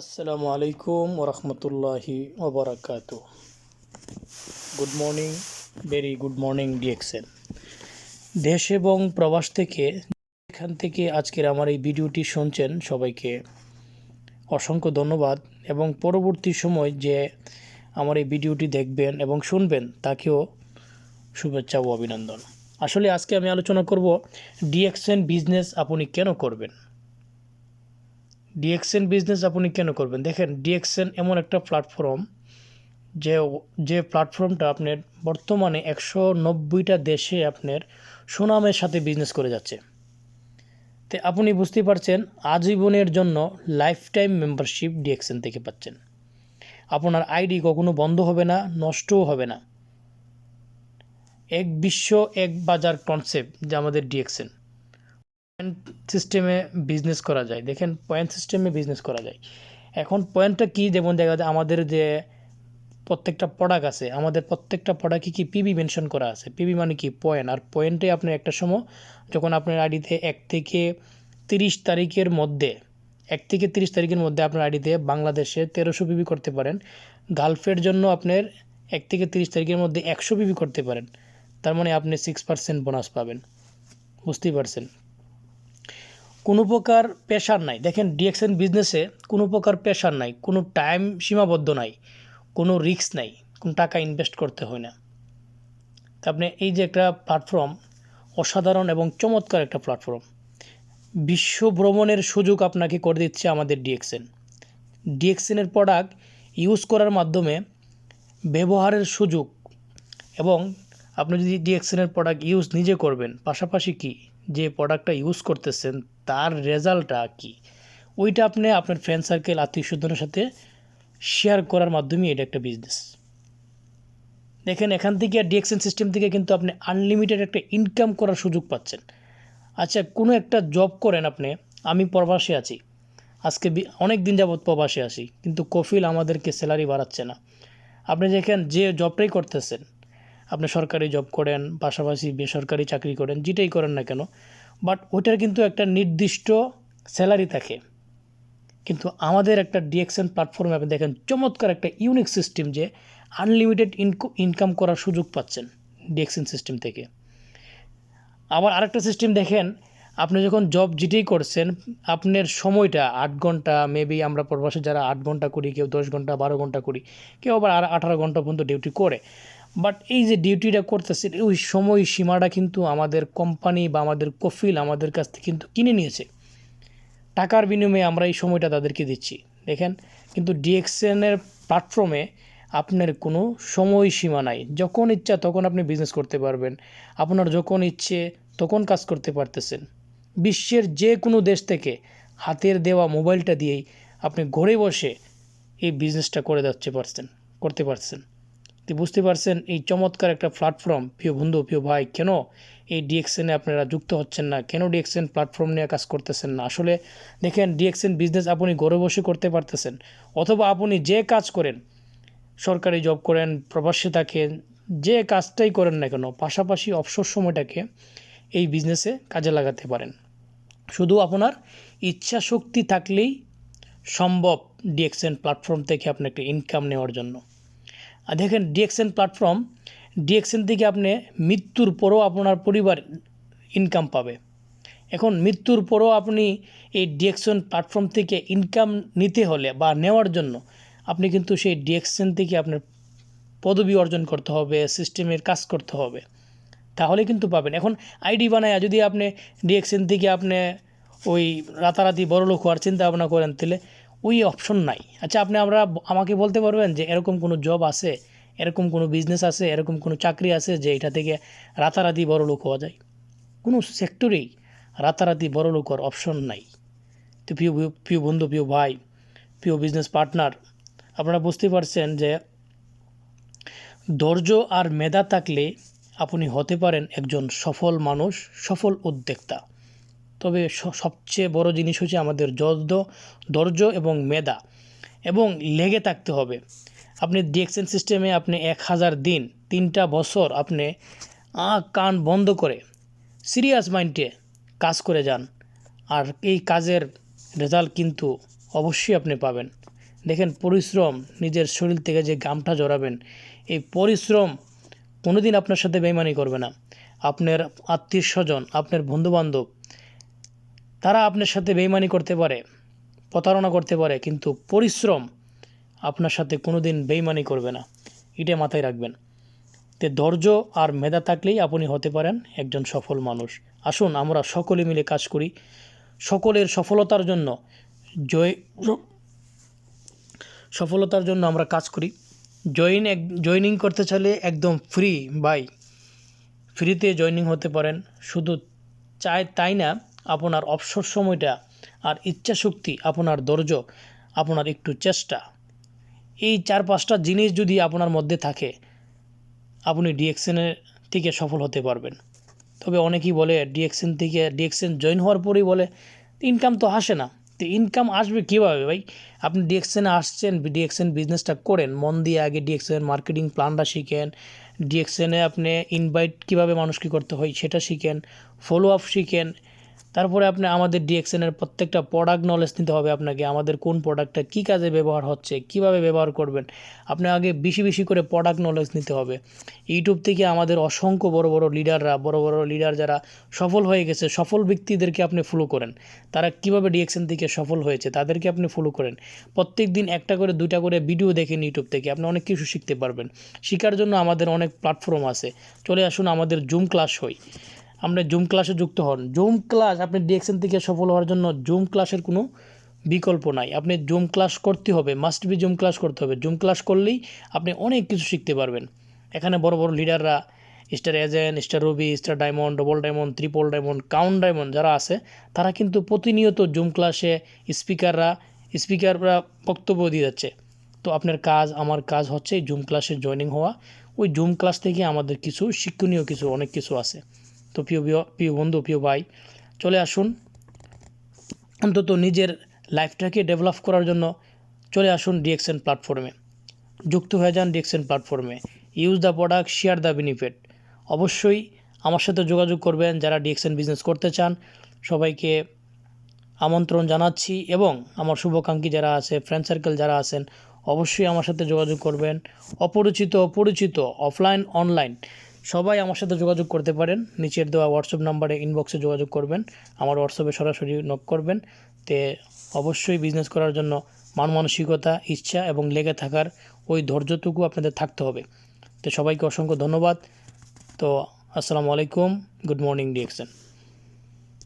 আসসালামু আলাইকুম ওরহমতুল্লাহি ওবরাকাত good morning very good morning DXN দেশ এবং প্রবাস থেকে এখান থেকে আজকের আমার এই ভিডিওটি শুনছেন সবাইকে অসংখ্য ধন্যবাদ এবং পরবর্তী সময় যে আমার এই ভিডিওটি দেখবেন এবং শুনবেন, তাকেও শুভেচ্ছা ও অভিনন্দন। আসলে আজকে আমি আলোচনা করব, ডিএক্সএন বিজনেস আপনি কেন করবেন? ডিএক্সএন বিজনেস আপনি কেন করবেন? দেখেন ডিএক্সএন এমন একটা প্ল্যাটফর্ম যে যে প্ল্যাটফর্মটা আপনার বর্তমানে একশো নব্বইটা দেশে আপনার সুনামের সাথে বিজনেস করে যাচ্ছে। তো আপনি বুঝতে পারছেন, আজীবনের জন্য লাইফ টাইম মেম্বারশিপ ডিএক্সএন থেকে পাচ্ছেন। আপনার আইডি কখনো বন্ধ হবে না, নষ্টও হবে না। এক বিশ্ব, এক বাজার কনসেপ্ট যা আমাদের ডিএক্সএন পয়েন্ট সিস্টেমে বিজনেস করা যায়। দেখেন পয়েন্ট সিস্টেমে বিজনেস করা যায়। এখন পয়েন্টটা কী? যেমন দেখা যায়, আমাদের যে প্রত্যেকটা প্রোডাক্ট আছে, আমাদের প্রত্যেকটা প্রোডাক্টে কি পিবি মেনশন করা আছে। পিবি মানে কি? পয়েন্ট আর পয়েন্টে আপনার একটা সময় যখন আপনার আইডিতে এক থেকে তিরিশ তারিখের মধ্যে, এক থেকে তিরিশ তারিখের মধ্যে আপনার আইডিতে বাংলাদেশে তেরোশো পিবি করতে পারেন গালফের জন্য আপনার এক থেকে তিরিশ তারিখের মধ্যে একশো পিবি করতে পারেন। তার মানে আপনি সিক্স পার্সেন্ট বোনাস পাবেন। বুঝতেই পারছেন? কোনো প্রকার পেশার নাই। দেখেন ডিএক্সএন বিজনেসে কোনো প্রকার পেশার নাই, কোনো টাইম সীমাবদ্ধ নাই, কোনো রিস্ক নাই, কোনো টাকা ইনভেস্ট করতে হয় না। তা আপনি এই যে একটা প্ল্যাটফর্ম অসাধারণ এবং চমৎকার একটা প্ল্যাটফর্ম বিশ্ব ভ্রমণের সুযোগ আপনাকে করে দিচ্ছে আমাদের ডিএক্সএন ডিএক্সএনের প্রোডাক্ট ইউজ করার মাধ্যমে ব্যবহারের সুযোগ এবং আপনি যদি ডিএক্সএনের প্রোডাক্ট ইউজ নিজে করবেন, পাশাপাশি কি? যে প্রোডাক্টটা ইউজ করতেছেন, তার রেজাল্টটা কি? ওইটা আপনি আপনার ফ্রেন্ড সার্কেল আত্মীয় স্বজনের সাথে শেয়ার করার মাধ্যমে এটা একটা বিজনেস দেখেন, এখান থেকে আর ডিএক্সএন সিস্টেম থেকে কিন্তু আপনি আনলিমিটেড একটা ইনকাম করার সুযোগ পাচ্ছেন। আচ্ছা কোনো একটা জব করেন আপনি, আমি প্রবাসে আছি। আজকে অনেক দিন যাবৎ প্রবাসে আছি, কিন্তু কফিল আমাদেরকে স্যালারি বাড়াচ্ছে না। আপনি দেখেন, যে জবটাই করতেছেন আপনি সরকারি জব করেন, পাশাপাশি বেসরকারি চাকরি করেন, যেটাই করেন না কেন বাট ওইটার কিন্তু একটা নির্দিষ্ট স্যালারি থাকে। কিন্তু আমাদের একটা ডিএক্সএন প্ল্যাটফর্মে আপনি দেখেন, চমৎকার একটা ইউনিক সিস্টেম যে আনলিমিটেড ইনকাম করার সুযোগ পাচ্ছেন ডিএক্সএন সিস্টেম থেকে। আবার আরেকটা সিস্টেম দেখেন, আপনি যখন জব যেটাই করছেন, আপনার সময়টা আট ঘণ্টা মেবি আমরা প্রবাসে যারা আট ঘণ্টা করি, কেউ দশ ঘণ্টা, বারো ঘণ্টা করি, কেউ আবার আঠারো ঘণ্টা পর্যন্ত ডিউটি করে। বাট এই যে ডিউটিটা করতেছে ওই সময় সীমাটা কিন্তু আমাদের কোম্পানি বা আমাদের কফিল আমাদের কাছ থেকে কিন্তু কিনে নিয়েছে। টাকার বিনিময়ে আমরা এই সময়টা তাদেরকে দিচ্ছি। দেখেন, কিন্তু ডিএক্সএনের প্ল্যাটফর্মে আপনার কোনো সময়সীমা নাই। যখন ইচ্ছা তখন আপনি বিজনেস করতে পারবেন। আপনার যখন ইচ্ছে তখন কাজ করতে পারতেছেন। বিশ্বের যে কোনো দেশ থেকে হাতের দেওয়া মোবাইলটা দিয়েই আপনি ঘরে বসে এই বিজনেসটা করে যাচ্ছে পারছেন, করতে পারছেন। তো বুঝতে পারছেন এই চমৎকার একটা প্ল্যাটফর্ম প্রিয় বন্ধু, প্রিয় ভাই, কেন এই ডিএক্সএনে আপনারা যুক্ত হচ্ছেন না? কেন ডিএক্সএন প্ল্যাটফর্ম নিয়ে কাজ করতেছেন না? আসলে দেখেন ডিএক্সএন বিজনেস আপনি ঘরে বসে করতে পারতেছেন। অথবা আপনি যে কাজ করেন, সরকারি জব করেন, প্রবাসী থাকেন, যে কাজটাই করেন না কেন, পাশাপাশি অবসর সময়টাকে এই বিজনেসে কাজে লাগাতে পারেন। শুধু আপনার ইচ্ছা শক্তি থাকলেই সম্ভব ডিএক্সএন প্ল্যাটফর্ম থেকে আপনাকে ইনকাম নেওয়ার জন্য। আর দেখেন ডিএক্সএন প্ল্যাটফর্ম ডিএক্সএন থেকে আপনি মৃত্যুর পরও আপনার পরিবার ইনকাম পাবে। এখন মৃত্যুর পরও আপনি এই ডিএক্সএন প্ল্যাটফর্ম থেকে ইনকাম নিতে হলে বা নেওয়ার জন্য আপনি কিন্তু সেই ডিএক্সএন থেকে আপনার পদবি অর্জন করতে হবে সিস্টেমের কাজ করতে হবে। তাহলে কিন্তু পাবেন। এখন আইডি বানায় যদি আপনি ডিএক্সএন থেকে আপনি ওই রাতারাতি বড়লোক হওয়ার চিন্তা ভাবনা করেন, তাহলে ওই অপশন নাই। আচ্ছা আপনি আমরা আমাকে বলতে পারবেন যে এরকম কোনো জব আছে, এরকম কোনো বিজনেস আছে, এরকম কোনো চাকরি আছে যে এটা থেকে রাতারাতি বড় লোক হওয়া যায়? কোনো সেক্টরেই রাতারাতি বড় লোক হওয়ার অপশন নাই। তো প্রিয় প্রিয় বন্ধু, প্রিয় ভাই, প্রিয় বিজনেস পার্টনার আপনারা বুঝতে পারছেন যে ধৈর্য আর মেধা থাকলে আপনি হতে পারেন একজন সফল মানুষ, সফল উদ্যোক্তা। তবে সবচেয়ে বড় জিনিস হচ্ছে আমাদের যদ্দ ধৈর্য এবং মেধা এবং লেগে থাকতে হবে। আপনি ডিএক্সএন সিস্টেমে আপনি এক হাজার দিন, তিনটা বছর আপনি কান বন্ধ করে সিরিয়াস মাইন্ডে কাজ করে যান। আর এই কাজের রেজাল্ট কিন্তু অবশ্যই আপনি পাবেন। দেখেন পরিশ্রম, নিজের শরীর থেকে যে গামটা জড়াবেন, এই পরিশ্রম কোনোদিন আপনার সাথে বেইমানি করবে না। আপনার আত্মীয় স্বজন, আপনার বন্ধুবান্ধব তারা আপনার সাথে বেইমানি করতে পারে, প্রতারণা করতে পারে, কিন্তু পরিশ্রম আপনার সাথে কোনোদিন বেইমানি করবে না। এটা মাথায় রাখবেন। তে ধৈর্য আর মেধা থাকলেই আপনি হতে পারেন একজন সফল মানুষ। আসুন, আমরা সকলে মিলে কাজ করি। সকলের সফলতার জন্য জয়, সফলতার জন্য আমরা কাজ করি। জয়েন এক জয়েনিং করতে চাইলে একদম ফ্রি বাই ফ্রিতে জয়েনিং হতে পারেন। শুধু চায় তাই না আপনার অবসর সময়টা আর ইচ্ছা শক্তি আপনার ধৈর্য আপনার একটু চেষ্টা। এই চার পাঁচটা জিনিস যদি আপনার মধ্যে থাকে, আপনি ডিএক্সেনের থেকে সফল হতে পারবেন। তবে অনেকেই বলে ডিএক্সেন থেকে ডিএক্সেন জয়েন হওয়ার পরেই বলে ইনকাম তো আসে না। তো ইনকাম আসবে কীভাবে ভাই? আপনি ডিএক্সেনে আসছেন ডিএক্সেন বিজনেসটা করেন, মন দিয়ে আগে ডিএক্সেন মার্কেটিং প্ল্যানটা শিখেন। ডিএক্সেনে আপনি ইনভাইট কীভাবে মানুষকে করতে হয় সেটা শিখেন ফলো আপ শিখেন তারপরে আপনি আমাদের ডিএক্সেনের প্রত্যেকটা প্রোডাক্ট নলেজ নিতে হবে আপনাকে, আমাদের কোন প্রোডাক্টটা কী কাজে ব্যবহার হচ্ছে, কীভাবে ব্যবহার করবেন। আপনি আগে বেশি বেশি করে প্রোডাক্ট নলেজ নিতে হবে। ইউটিউব থেকে আমাদের অসংখ্য বড় বড় লিডাররা বড় বড় লিডার যারা সফল হয়ে গেছে, সফল ব্যক্তিদেরকে আপনি ফলো করেন। তারা কীভাবে ডিএক্সেন থেকে সফল হয়েছে, তাদেরকে আপনি ফলো করেন। প্রত্যেক দিন একটা করে, দুইটা করে ভিডিও দেখেন ইউটিউব থেকে, আপনি অনেক কিছু শিখতে পারবেন। শেখার জন্য আমাদের অনেক প্ল্যাটফর্ম আছে। চলে আসুন আমাদের জুম ক্লাস হই। আপনি জুম ক্লাসে যুক্ত হন। জুম ক্লাস আপনি ডিএক্সেন থেকে সফল হওয়ার জন্য জুম ক্লাসের কোনো বিকল্প নাই। আপনি জুম ক্লাস করতে হবে মাস্ট বি জুম ক্লাস করতে হবে। জুম ক্লাস করলেই আপনি অনেক কিছু শিখতে পারবেন। এখানে বড় বড় লিডাররা star agent star ruby star diamond double diamond triple diamond count diamond যারা আছে, তারা কিন্তু প্রতিনিয়ত জুম ক্লাসে স্পিকাররা স্পিকাররা বক্তব্য দিয়ে যাচ্ছে। তো আপনার কাজ, আমার কাজ হচ্ছে জুম ক্লাসে জয়েনিং হওয়া। ওই জুম ক্লাস থেকে আমাদের কিছু শিক্ষণীয় কিছু, অনেক কিছু আছে। তো প্রিয় প্রিয় বন্ধু, প্রিয় ভাই, চলে আসুন। অন্তত নিজের লাইফটাকে ডেভেলপ করার জন্য চলে আসুন ডিএক্সএন প্ল্যাটফর্মে। যুক্ত হয়ে যান ডিএক্সএন প্ল্যাটফর্মে। Use the product share the benefit অবশ্যই আমার সাথে যোগাযোগ করবেন যারা ডিএক্সএন বিজনেস করতে চান। সবাইকে আমন্ত্রণ জানাচ্ছি এবং আমার শুভাকাঙ্ক্ষী যারা আছে ফ্রেন্ড সার্কেল যারা আছেন, অবশ্যই আমার সাথে যোগাযোগ করবেন। অপরিচিত, পরিচিত অফলাইন অনলাইন সবাই আমার সাথে যোগাযোগ করতে পারেন। নিচের দেওয়া হোয়াটসঅ্যাপ নাম্বারে ইনবক্সে যোগাযোগ করবেন। আমার হোয়াটসঅ্যাপে সরাসরি নক করবেন। তে অবশ্যই বিজনেস করার জন্য মান মানসিকতা, ইচ্ছা এবং লেগে থাকার ওই ধৈর্যটুকু আপনাদের থাকতে হবে। তো সবাইকে অসংখ্য ধন্যবাদ। তো আসসালামু আলাইকুম। Good morning ডিএক্সেন